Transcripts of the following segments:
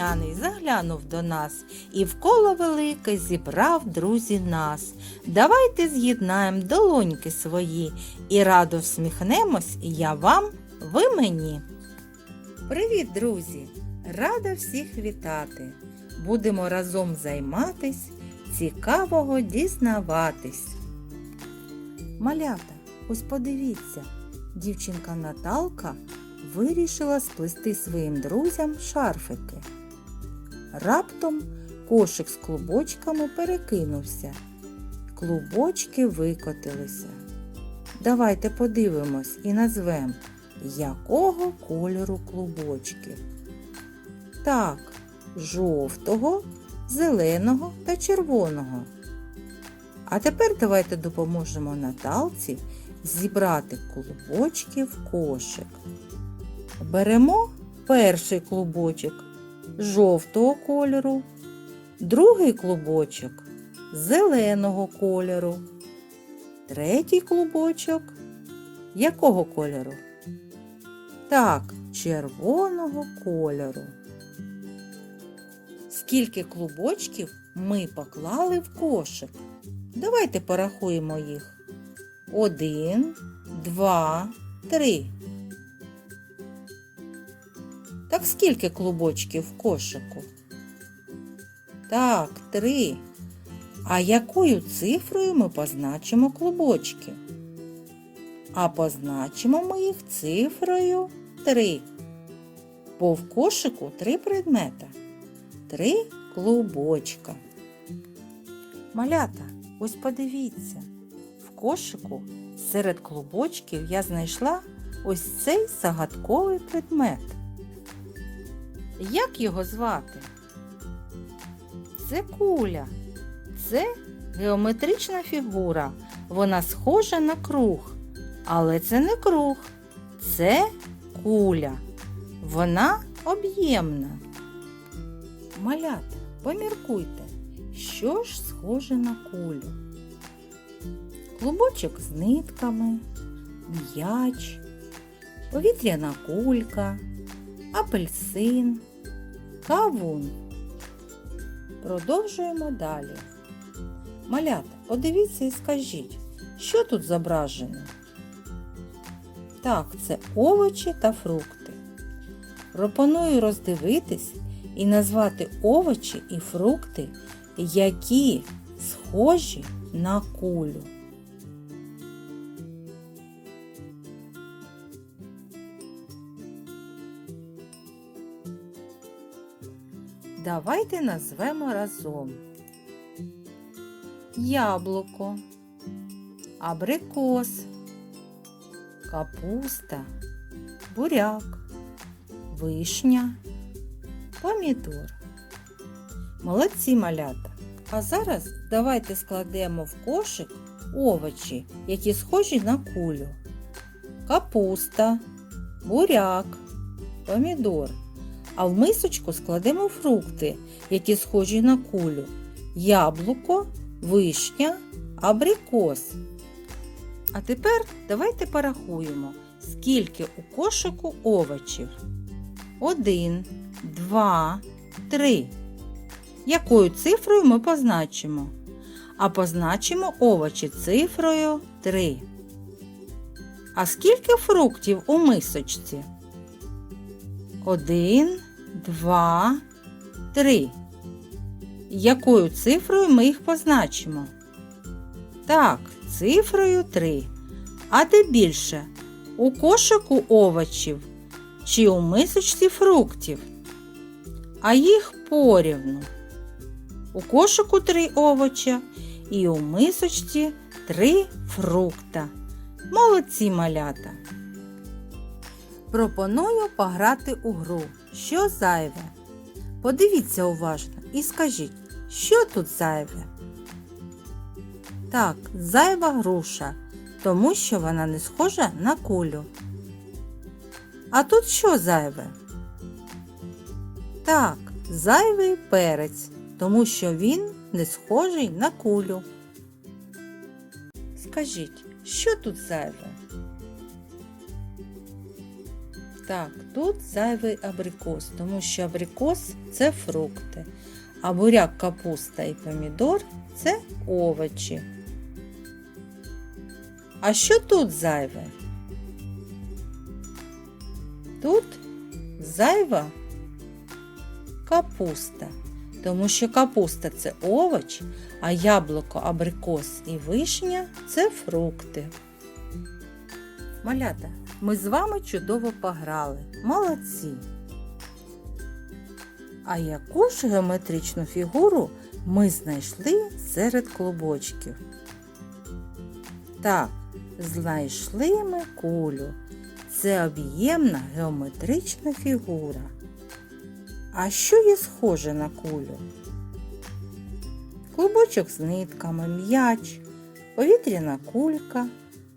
весняний заглянув до нас і в коло велике зібрав друзі нас. Давайте з'єднаємо долоньки свої і радо всміхнемось я вам, ви мені. Привіт, друзі! Рада всіх вітати! Будемо разом займатись, цікавого дізнаватись. Малята, ось подивіться, дівчинка Наталка вирішила сплести своїм друзям шарфики. Раптом кошик з клубочками перекинувся. Клубочки викотилися. Давайте подивимось і назвемо, якого кольору клубочки. Так, жовтого, зеленого та червоного. А тепер давайте допоможемо Наталці зібрати клубочки в кошик. Беремо перший клубочок жовтого кольору, другий клубочок зеленого кольору, третій клубочок якого кольору? Так, червоного кольору. Скільки клубочків ми поклали в кошик? Давайте порахуємо їх. Один, два, три. Так скільки клубочків в кошику? Так, три. А якою цифрою ми позначимо клубочки? А позначимо ми їх цифрою 3. Бо в кошику три предмета. Три клубочка. Малята, ось подивіться. В кошику серед клубочків я знайшла ось цей загадковий предмет. Як його звати? Це куля. Це геометрична фігура. Вона схожа на круг. Але це не круг. Це куля. Вона об'ємна. Малята, поміркуйте, що ж схоже на кулю? Клубочок з нитками, м'яч, повітряна кулька, апельсин, кавун. Продовжуємо далі. Малята, подивіться і скажіть, що тут зображено? Так, це овочі та фрукти. Пропоную роздивитись і назвати овочі і фрукти, які схожі на кулю. Давайте назвемо разом яблуко, абрикос, капуста, буряк, вишня, помідор. Молодці малята. А зараз давайте складемо в кошик овочі, які схожі на кулю. Капуста, буряк, помідор. А в мисочку складемо фрукти, які схожі на кулю. Яблуко, вишня, абрикос. А тепер давайте порахуємо, скільки у кошику овочів. Один, два, три. Якою цифрою ми позначимо? А позначимо овочі цифрою 3. А скільки фруктів у мисочці? Один, два, три. Якою цифрою ми їх позначимо? Так, цифрою 3. А де більше? У кошику овочів чи у мисочці фруктів? А їх порівну. У кошику три овоча і у мисочці три фрукта. Молодці малята. Пропоную пограти у гру. Що зайве? Подивіться уважно і скажіть, що тут зайве? Так, зайва груша, тому що вона не схожа на кулю. А тут що зайве? Так, зайвий перець, тому що він не схожий на кулю. Скажіть, що тут зайве? Так, тут зайвий абрикос, тому що абрикос це фрукти, а буряк, капуста і помідор це овочі. А що тут зайве? Тут зайва капуста, тому що капуста це овоч, а яблуко, абрикос і вишня це фрукти. Малята, ми з вами чудово пограли. Молодці. А яку ж геометричну фігуру ми знайшли серед клубочків? Так, знайшли ми кулю. Це об'ємна геометрична фігура. А що є схоже на кулю? Клубочок з нитками, м'яч, повітряна кулька,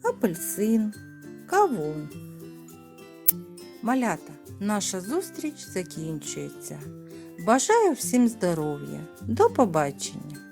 апельсин, кавун. Малята, наша зустріч закінчується. Бажаю всім здоров'я. До побачення!